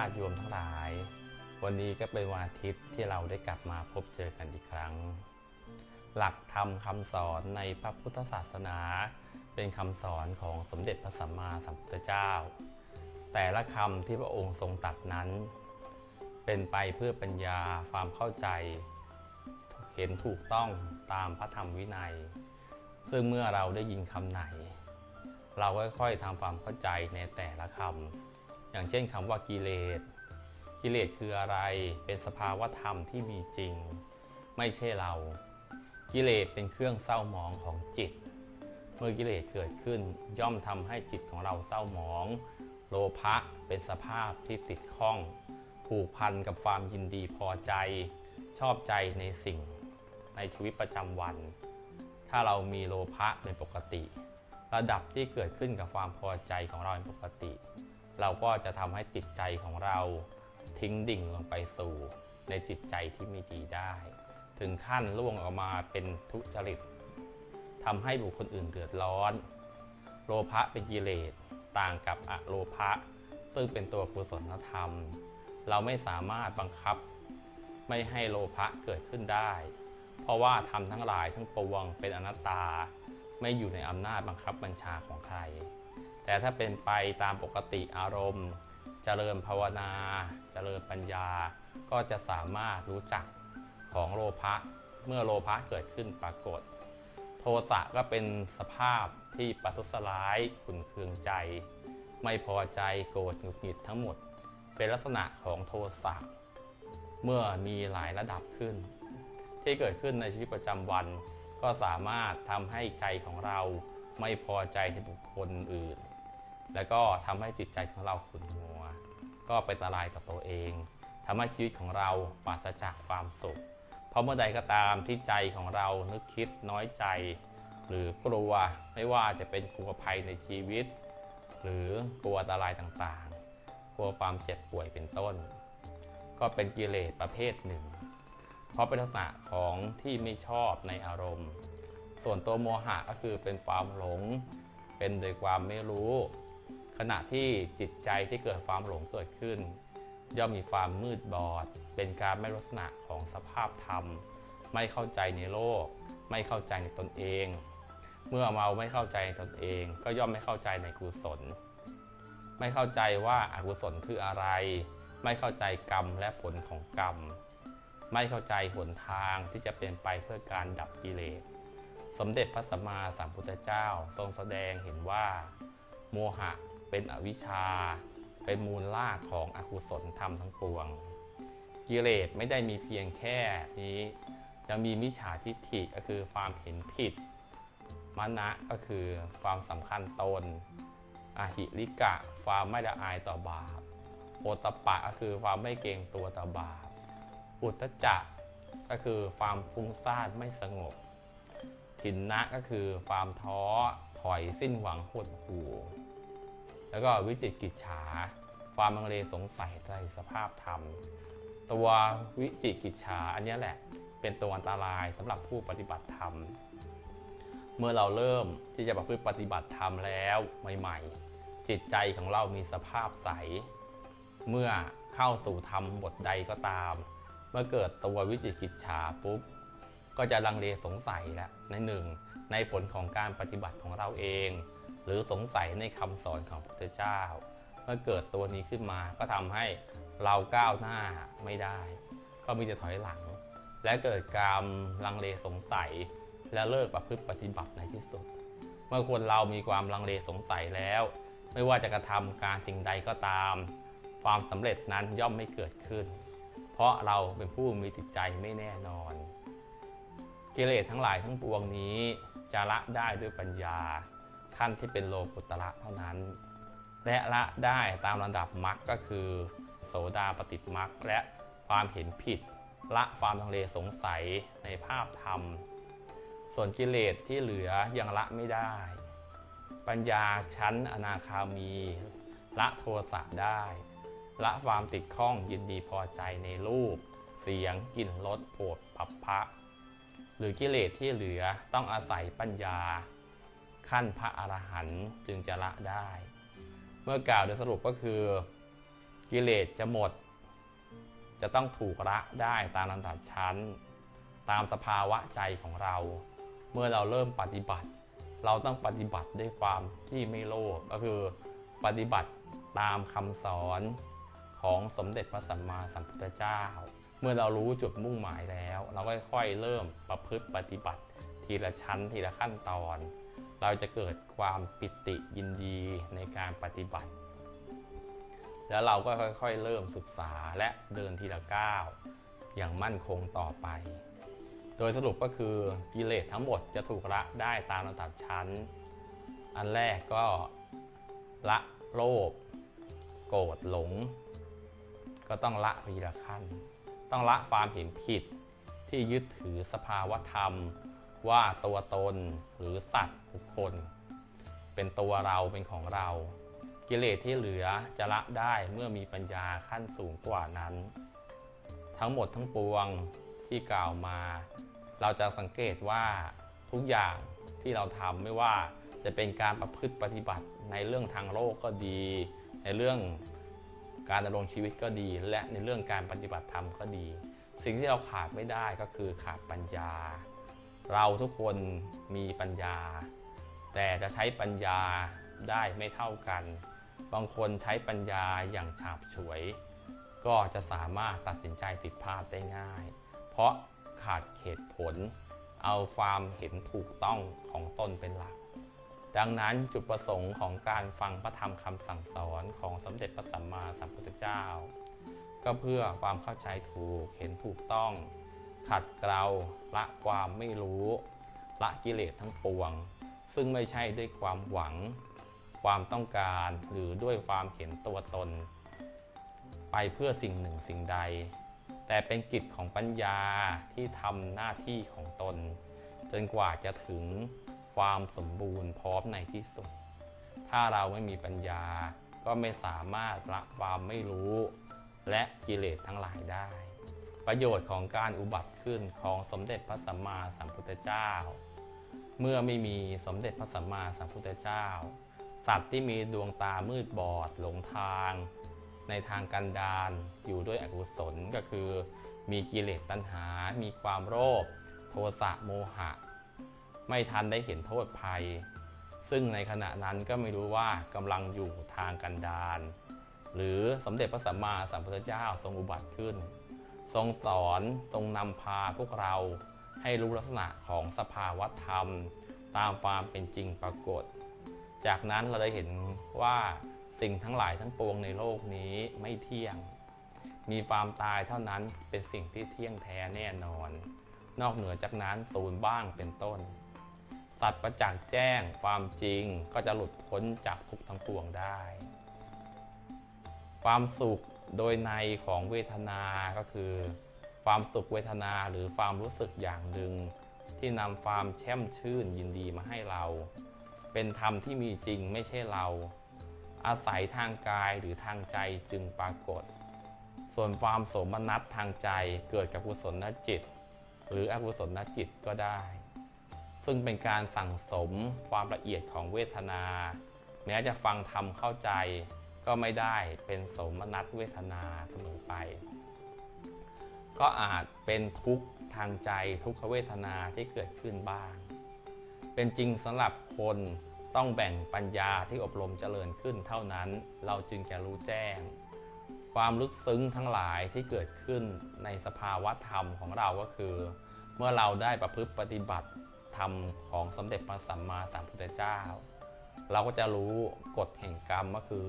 าติโยมทั้งหลาย วันนี้ก็เป็นวันอาทิตย์ที่เราได้กลับมาพบเจอกันอีกครั้ง หลักธรรมคำสอนในพระพุทธศาสนา เป็นคำสอนของสมเด็จพระสัมมาสัมพุทธเจ้า แต่ละคำที่พระองค์ทรงตรัดนั้น เป็นไปเพื่อปัญญาความเข้าใจ เห็นถูกต้องตามพระธรรมวินัย ซึ่งเมื่อเราได้ยินคำไหน เราค่อยๆทำความเข้าใจในแต่ละคำ อย่างเช่นคำว่ากิเลส กิเลสคืออะไร เป็นสภาวะธรรมที่มีจริง ไม่ใช่เรา กิเลสเป็นเครื่องเศร้าหมองของจิต เมื่อกิเลสเกิดขึ้น ย่อมทำให้จิตของเราเศร้าหมอง โลภะเป็นสภาพที่ติดข้อง ผูกพันกับความยินดีพอใจ ชอบใจในสิ่ง ในชีวิตประจำวัน ถ้าเรามีโลภะเป็นปกติ ระดับที่เกิดขึ้นกับความพอใจของเราเป็นปกติ เราก็จะทำให้จิตใจของเราทิ้งดิ่งลงไปสู่ในจิตใจที่ไม่ดีได้ ถึงขั้นล่วงออกมาเป็นทุจริตทำให้บุคคลอื่นเดือดร้อน โลภะเป็นกิเลสต่างกับอโลภะซึ่งเป็นตัวกุศลธรรม เราไม่สามารถบังคับ ไม่ให้โลภะเกิดขึ้นได้ เพราะว่าทำทั้งหลายทั้งปวงเป็นอนัตตา ไม่อยู่ในอำนาจบังคับบัญชาของใคร แต่ถ้าเป็นไปตามปกติอารมณ์ เจริญภาวนา เจริญปัญญา ก็จะสามารถรู้จักของโลภะเมื่อโลภะเกิดขึ้นปรากฏ โทสะก็เป็นสภาพที่ปัทุสลายขุนเคืองใจ ไม่พอใจโกรธหงุดหงิดทั้งหมด เป็นลักษณะของโทสะเมื่อมีหลายระดับขึ้น ที่เกิดขึ้นในชีวิตประจำวัน ก็สามารถทำให้ใจของเราไม่พอใจในบุคคลอื่น แล้วก็ทำให้จิตใจของเราขุ่นมัว ก็เป็นอันตรายต่อตัวเองทำให้ชีวิตของเราปราศจากความสุข เพราะเมื่อใดก็ตามที่ใจของเรานึกคิดน้อยใจ หรือกลัวไม่ว่าจะเป็นกลัวภัยในชีวิต หรือกลัวอันตรายต่างๆ กลัวความเจ็บป่วยเป็นต้น ก็เป็นกิเลสประเภทหนึ่ง เพราะเป็นลักษณะของที่ไม่ชอบในอารมณ์ ส่วนตัวโมหะก็คือเป็นความหลง เป็นโดยความไม่รู้ ขณะที่จิตใจที่เกิดความหลงเกิดขึ้น ย่อมมีความมืดบอด เป็นการไม่ลักษณะของสภาพธรรม ไม่เข้าใจในโลก ไม่เข้าใจในตนเอง เมื่อเมาไม่เข้าใจในตนเอง ก็ย่อมไม่เข้าใจในกุศล ไม่เข้าใจว่าอากุศลคืออะไร ไม่เข้าใจกรรมและผลของกรรม ไม่เข้าใจหนทางที่จะเป็นไปเพื่อการดับกิเลสสมเด็จพระสัมมาสัมพุทธเจ้าทรงแสดงเห็นว่า โมหะ เป็นอวิชชา เป็นมูลรากของอกุศลธรรมทั้งปวง กิเลสไม่ได้มีเพียงแค่นี้ยังมีมิจฉาทิฏฐิก็คือความเห็นผิดมณะก็คือความสำคัญตนอหิริกะ ความไม่ละอายต่อบาปโอตปะก็คือความไม่เกรงตัวต่อบาปอุทธจักก็คือความฟุ้งซ่านไม่สงบถินนะก็คือความท้อถอยสิ้นหวังหดหู่ แล้วก็วิจิตกิจฉา ความลังเลสงสัยในสภาพธรรม ตัววิจิกิจฉาอันนี้แหละเป็นตัวอันตรายสำหรับผู้ปฏิบัติธรรม เมื่อเราเริ่มที่จะประพฤติปฏิบัติธรรมแล้วใหม่ ๆ จิตใจของเรามีสภาพใส เมื่อเข้าสู่ธรรมบทใดก็ตาม เมื่อเกิดตัววิจิกิจฉาปุ๊บก็จะลังเลสงสัยแล้วในหนึ่งในผลของการปฏิบัติของเราเอง หรือสงสัยในคำสอนของพระพุทธเจ้า เมื่อเกิดตัวนี้ขึ้นมาก็ทำให้เราก้าวหน้าไม่ได้ ก็มีแต่ถอยหลัง และเกิดการลังเลสงสัย และเลิกประพฤติปฏิบัติในที่สุด เมื่อคนเรามีความลังเลสงสัยแล้ว ไม่ว่าจะกระทำการสิ่งใดก็ตาม ความสำเร็จนั้นย่อมไม่เกิดขึ้น เพราะเราเป็นผู้มีจิตใจไม่แน่นอนกิเลสทั้งหลายทั้งปวงนี้จะละได้ด้วยปัญญา ขั้นที่เป็นโลกุตระเท่านั้น และละได้ตามระดับมรรคก็คือ โสดาปฏิมรรคและความเห็นผิด ละความทังเลสงสัยในภาพธรรม ส่วนกิเลสที่เหลือยังละไม่ได้ ปัญญาชั้นอนาคามี ละโทสะได้ ละความติดข้องยินดีพอใจในรูป เสียงกลิ่นรสโผฏปัพพะ หรือกิเลสที่เหลือต้องอาศัยปัญญา ขั้นพระอรหันต์จึงจะละได้ เมื่อกล่าวโดยสรุปก็คือกิเลสจะหมด จะต้องถูกละได้ตามลำดับชั้น ตามสภาวะใจของเรา เมื่อเราเริ่มปฏิบัติ เราต้องปฏิบัติด้วยความที่ไม่โลภก็คือปฏิบัติตามคำสอนของสมเด็จพระสัมมาสัมพุทธเจ้า เมื่อเรารู้จุดมุ่งหมายแล้ว เราก็ค่อยๆเริ่มประพฤติปฏิบัติ ทีละชั้นทีละขั้นตอน เราจะเกิดความปิติยินดีในการปฏิบัติ แล้วเราก็ค่อยๆ เริ่มศึกษาและเดินทีละก้าวอย่างมั่นคงต่อไป โดยสรุปก็คือกิเลสทั้งหมดจะถูกละได้ตามลำดับชั้น อันแรกก็ละโลภโกรธหลง ก็ต้องละทีละขั้น ต้องละความเห็นผิดที่ยึดถือสภาวธรรมว่าตัวตนหรือสัตว์ บุคคล เป็นตัวเราเป็นของเรา กิเลสที่เหลือจะละได้เมื่อมีปัญญาขั้นสูงกว่านั้น ทั้งหมดทั้งปวงที่กล่าวมา เราจะสังเกตว่าทุกอย่างที่เราทำไม่ว่าจะเป็นการประพฤติปฏิบัติในเรื่องทางโลกก็ดี ในเรื่องการดำรงชีวิตก็ดี และในเรื่องการปฏิบัติธรรมก็ดี สิ่งที่เราขาดไม่ได้ก็คือขาดปัญญา เราทุกคนมีปัญญา แต่จะใช้ปัญญาได้ไม่เท่ากัน บางคนใช้ปัญญาอย่างฉาบฉวย ก็จะสามารถตัดสินใจผิดพลาดได้ง่าย เพราะขาดเหตุผล เอาความเห็นถูกต้องของตนเป็นหลัก ดังนั้นจุดประสงค์ของการฟังพระธรรมคำสั่งสอนของสมเด็จพระสัมมาสัมพุทธเจ้า ก็เพื่อความเข้าใจถูกเห็นถูกต้อง ขัดเกลาละความไม่รู้ ละกิเลสทั้งปวง ซึ่งไม่ใช่ด้วยความหวัง ความต้องการหรือด้วยความเห็นตัวตน ไปเพื่อสิ่งหนึ่งสิ่งใด แต่เป็นกิจของปัญญาที่ทำหน้าที่ของตน จนกว่าจะถึงความสมบูรณ์พร้อมในที่สุด ถ้าเราไม่มีปัญญาก็ไม่สามารถละความไม่รู้ และกิเลสทั้งหลายได้ ประโยชน์ของการอุบัติขึ้นของสมเด็จพระสัมมาสัมพุทธเจ้า เมื่อไม่มีสมเด็จพระสัมมาสัมพุทธเจ้า สัตว์ที่มีดวงตามืดบอดหลงทาง ในทางกันดารอยู่ด้วยอกุศลก็คือ มีกิเลสตัณหา มีความโลภโทสะโมหะ ไม่ทันได้เห็นโทษภัย ซึ่งในขณะนั้นก็ไม่รู้ว่ากำลังอยู่ทางกันดารหรือสมเด็จพระสัมมาสัมพุทธเจ้าทรงอุบัติขึ้น ทรงสอนทรงนำพาพวกเรา ให้รู้ลักษณะของสภาวธรรม ตามความเป็นจริงปรากฏ จากนั้นเราได้เห็นว่าสิ่งทั้งหลายทั้งปวงในโลกนี้ไม่เที่ยง มีความตายเท่านั้นเป็นสิ่งที่เที่ยงแท้แน่นอน นอกเหนือจากนั้นศูนย์บ้างเป็นต้น สัตว์ประจักษ์แจ้งความจริงก็จะหลุดพ้นจากทุกทั้งปวงได้ ความสุขโดยในของเวทนาก็คือ ความสุขเวทนาหรือความรู้สึกอย่างหนึ่ง ที่นำความแช่มชื่นยินดีมาให้เรา เป็นธรรมที่มีจริงไม่ใช่เรา อาศัยทางกายหรือทางใจจึงปรากฏ ส่วนความสมนัสทางใจเกิดกับกุศลจิต หรืออกุศลจิตก็ได้ ซึ่งเป็นการสั่งสมความละเอียดของเวทนา แม้จะฟังธรรมเข้าใจก็ไม่ได้เป็นสมนัสเวทนาเสมอไป ก็อาจเป็นทุกข์ทางใจทุกขเวทนาที่เกิดขึ้นบ้าง เป็นจริงสำหรับคนต้องแบ่งปัญญาที่อบรมเจริญขึ้นเท่านั้นเราจึงจะรู้แจ้ง ความลึกซึ้งทั้งหลายที่เกิดขึ้นในสภาวะธรรมของเราก็คือ เมื่อเราได้ประพฤติปฏิบัติธรรมของสมเด็จพระสัมมาสัมพุทธเจ้า เราก็จะรู้กฎแห่งกรรมก็คือ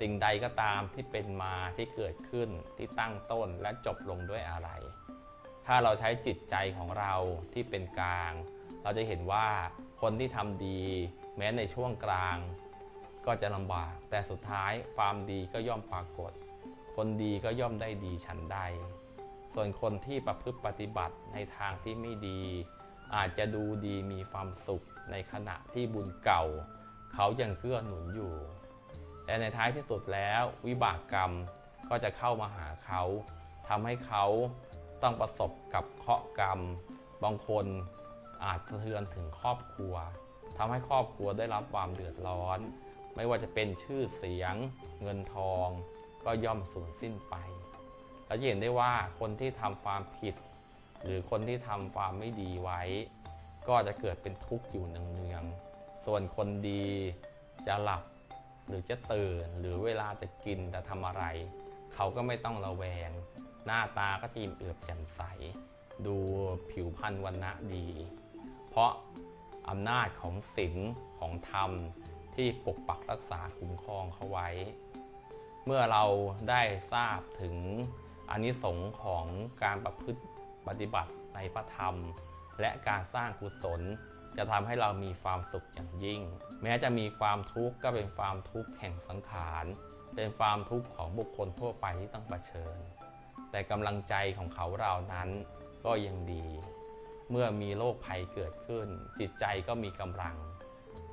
สิ่งใดก็ตามที่เป็นมาที่เกิดขึ้นที่ตั้งต้นและจบลงด้วยอะไร ถ้าเราใช้จิตใจของเราที่เป็นกลาง เราจะเห็นว่าคนที่ทำดี แม้ในช่วงกลาง ก็จะลำบาก แต่สุดท้ายความดีก็ย่อมปรากฏ คนดีก็ย่อมได้ดีฉันใด ส่วนคนที่ประพฤติปฏิบัติในทางที่ไม่ดี อาจจะดูดีมีความสุขในขณะที่บุญเก่า เขายังเกื้อหนุนอยู่ แต่ในท้ายที่สุดแล้ววิบากกรรมก็จะเข้ามาหาเขาทำให้เขาต้องประสบกับเคราะห์กรรม บางคนอาจสะเทือนถึงครอบครัวทำให้ครอบครัวได้รับความเดือดร้อน ไม่ว่าจะเป็นชื่อเสียง เงินทอง ก็ย่อมสูญสิ้นไปเราจะเห็นได้ว่าคนที่ทำความผิด หรือคนที่ทำความไม่ดีไว้ ก็จะเกิดเป็นทุกข์อยู่เนืองๆส่วนคนดีจะหลับ หรือจะตื่นหรือเวลาจะกินจะทำอะไร เขาก็ไม่ต้องระแวง หน้าตาก็จะยิ้มเอือบแจ่มใส ดูผิวพรรณวันณะดี เพราะอำนาจของศีลของธรรมที่ปกปักรักษาคุ้มครองเขาไว้ เมื่อเราได้ทราบถึงอานิสงส์ของการประพฤติปฏิบัติในพระธรรม และการสร้างกุศล จะทำให้เรามีความสุขอย่างยิ่ง แม้จะมีความทุกข์ก็เป็นความทุกข์แห่งสังขาร เป็นความทุกข์ของบุคคลทั่วไปที่ต้องเผชิญ แต่กำลังใจของเขาเรานั้นก็ยังดี เมื่อมีโรคภัยเกิดขึ้น จิตใจก็มีกำลัง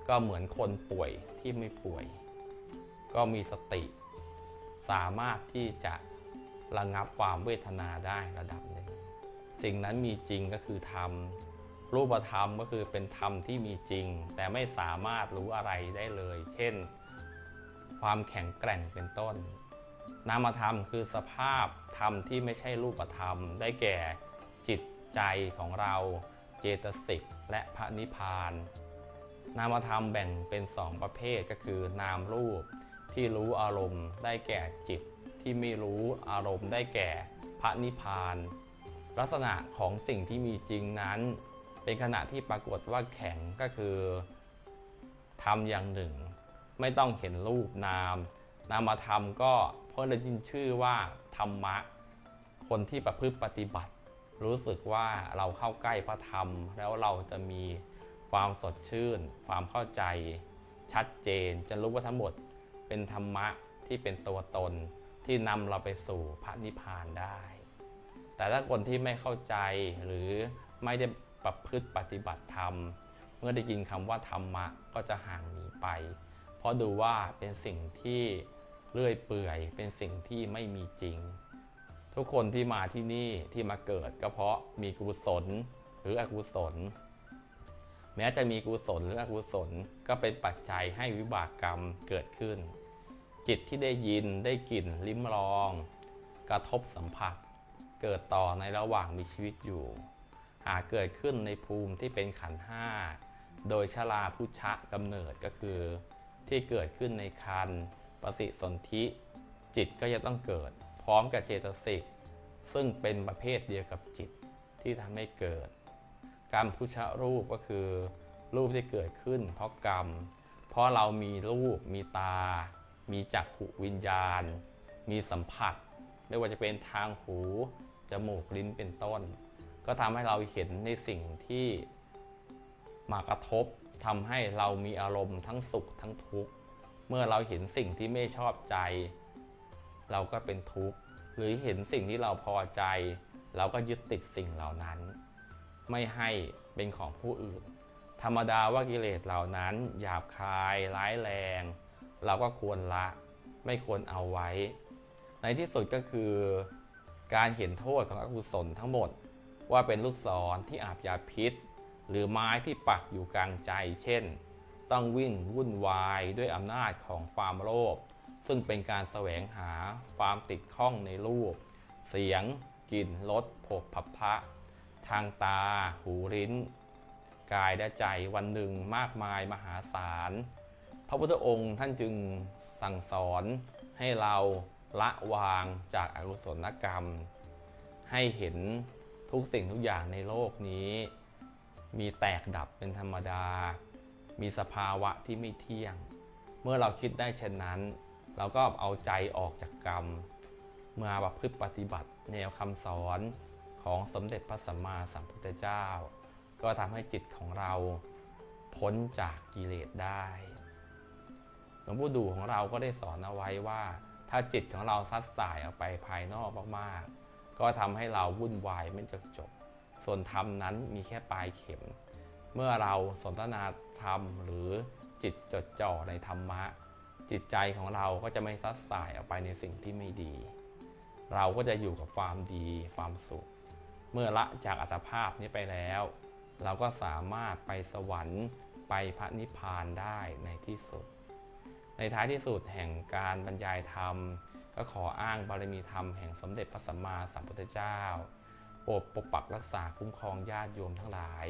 ก็เหมือนคนป่วยที่ไม่ป่วย ก็มีสติ สามารถที่จะระงับความเวทนาได้ระดับหนึ่งสิ่งนั้นมีจริงก็คือธร รูปธรรมก็คือเป็นธรรมที่มีจริง แต่ไม่สามารถรู้อะไรได้เลย เช่น ความแข็งแกร่งเป็นต้น นามธรรมคือสภาพธรรมที่ไม่ใช่รูปธรรม ได้แก่จิตใจของเราเจตสิกและพระนิพพาน นามธรรมแบ่งเป็นสองประเภทก็คือนามรูปที่รู้อารมณ์ ได้แก่จิตที่ไม่รู้อารมณ์ได้แก่พระนิพพาน ลักษณะของสิ่งที่มีจริงนั้น เป็นขณะที่ปรากฏว่าแข็งก็คือทำอย่างหนึ่ง ไม่ต้องเห็นรูปนาม นามธรรมก็เพิ่งได้ยินชื่อว่าธรรมะ คนที่ประพฤติปฏิบัติ รู้สึกว่าเราเข้าใกล้พระธรรม แล้วเราจะมีความสดชื่น ความเข้าใจ ชัดเจนจะรู้ว่าทั้งหมดเป็นธรรมะที่เป็นตัวตนที่นำเราไปสู่พระนิพพานได้ แต่ถ้าคนที่ไม่เข้าใจหรือไม่ได้ ประพฤติปฏิบัติธรรม เมื่อได้ยินคำว่าธรรมะก็จะห่างหนีไป เพราะดูว่าเป็นสิ่งที่เลื่อยเปื่อย เป็นสิ่งที่ไม่มีจริง ทุกคนที่มาที่นี่ที่มาเกิดก็เพราะมีกุศลหรืออกุศล แม้จะมีกุศลหรืออกุศลก็เป็นปัจจัยให้วิบากกรรมเกิดขึ้น จิตที่ได้ยินได้กลิ่นลิ้มลอง กระทบสัมผัส เกิดต่อในระหว่างมีชีวิตอยู่ หากเกิดขึ้นในภูมิที่เป็นขันห้าโดยชราพุชะกำเนิดก็คือ ที่เกิดขึ้นในคันปฏิสนธิ จิตก็จะต้องเกิด พร้อมกับเจตสิกซึ่งเป็นประเภทเดียวกับจิตที่ทำให้เกิด กรรมพุชะรูปก็คือ รูปที่เกิดขึ้น เพราะกรรม เพราะเรามีรูป มีตา มีจักขุวิญญาณ มีสัมผัส ไม่ว่าจะเป็นทางหู จมูก ลิ้นเป็นต้น ก็ทำให้เราเห็นในสิ่งที่มากระทบทำให้เรามีอารมณ์ทั้งสุขทั้งทุกข์ เมื่อเราเห็นสิ่งที่ไม่ชอบใจ เราก็เป็นทุกข์ หรือเห็นสิ่งที่เราพอใจ เราก็ยึดติดสิ่งเหล่านั้น ไม่ให้เป็นของผู้อื่น ธรรมดาว่ากิเลสเหล่านั้น หยาบคาย ร้ายแรง เราก็ควรละไม่ควรเอาไว้ ในที่สุดก็คือ การเห็นโทษของอกุศลทั้งหมด ว่าเป็นลูกศรที่อาบยาพิษ หรือไม้ที่ปักอยู่กลางใจ เช่น ต้องวิ่งวุ่นวายด้วยอำนาจของความโลภซึ่งเป็นการแสวงหาความติดข้องในรูป เสียง กลิ่นรสผกผัพพะ ทางตา หูลิ้น กายและใจวันหนึ่งมากมายมหาศาล พระพุทธองค์ท่านจึงสั่งสอนให้เราละวางจากอากุศลกรรม ให้เห็น ทุกสิ่งทุกอย่างในโลกนี้ มีแตกดับเป็นธรรมดา มีสภาวะที่ไม่เที่ยง เมื่อเราคิดได้เช่นนั้น เราก็เอาใจออกจากกรรมมื่อประพฤติปฏิบัติแนวคำสอนของสมเด็จพระสัมมาสัมพุทธเจ้า ก็ทำให้จิตของเราพ้นจากกิเลสได้หลวงปู่ดูของเราก็ได้สอนเอาไว้ว่า ถ้าจิตของเราซัดสายออกไปภายนอกมากๆ ก็ทำให้เราวุ่นวายไม่จบจบ ส่วนธรรมนั้นมีแค่ปลายเข็ม เมื่อเราสนทนาธรรมหรือจิตจดจ่อในธรรมะ จิตใจของเราก็จะไม่ซัดสายออกไปในสิ่งที่ไม่ดี เราก็จะอยู่กับความดีความสุข เมื่อละจากอัตภาพนี้ไปแล้ว เราก็สามารถไปสวรรค์ไปพระนิพพานได้ในที่สุด ในท้ายที่สุดแห่งการบรรยายธรรม ก็ขออ้างบารมีธรรมแห่งสมเด็จพระสัมมาสัมพุทธเจ้า โปรดปกปักรักษาคุ้มครองญาติโยมทั้งหลาย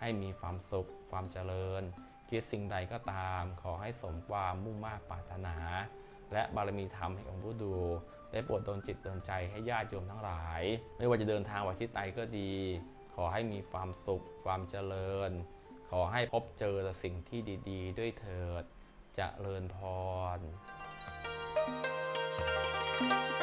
ให้มีความสุข ความเจริญคิดสิ่งใดก็ตาม ขอให้สมความมุ่งมา่ปรารถนา และบารมีธรรมแห่งองค์ผู้ดู ได้โปรดดลจิตดลใจให้ญาติโยมทั้งหลาย ไม่ว่าจะเดินทางวัทิศใดก็ดี ขอให้มีความสุข ความเจริญ ขอให้พบเจอแต่สิ่งที่ดี ๆ ด้วยเถิดจเจริญพร thank you